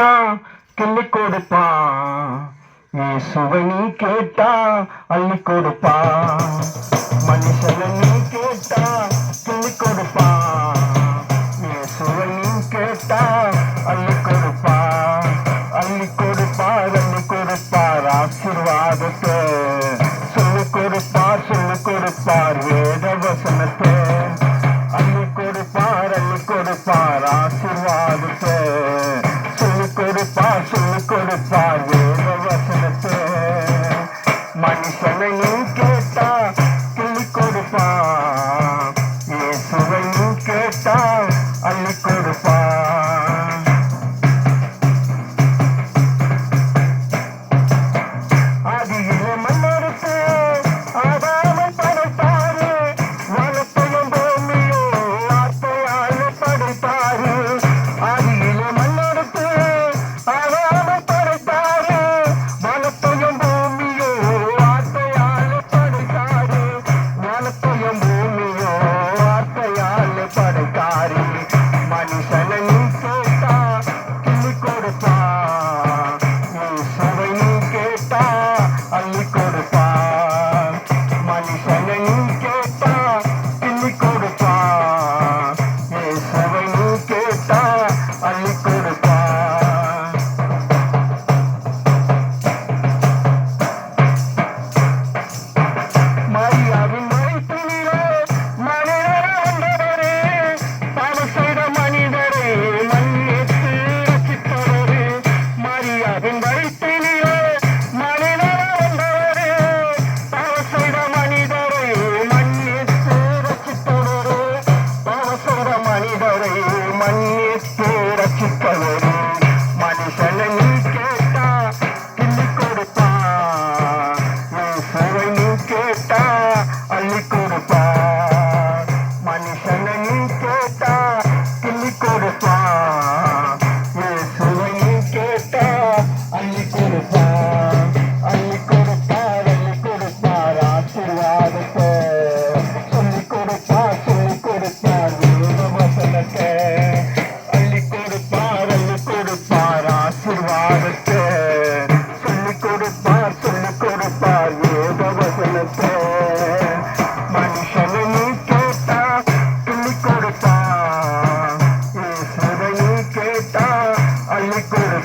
கேட்டா கிள்ளி கொடுப்பா. இயேசுவை நீ கேட்டா அள்ளி கொடுப்பா. கொடுத்தாயே மனுஷனை நீ கே பள்ளிக்கூட கண்ணீர் தூர சித்தவரும் மனுஷனை நீ கேட்டா கிள்ளி கொடுப்பான் சுவை நீ கேட்டா அள்ளி கொடுப்பான் மனுஷனை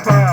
Bye.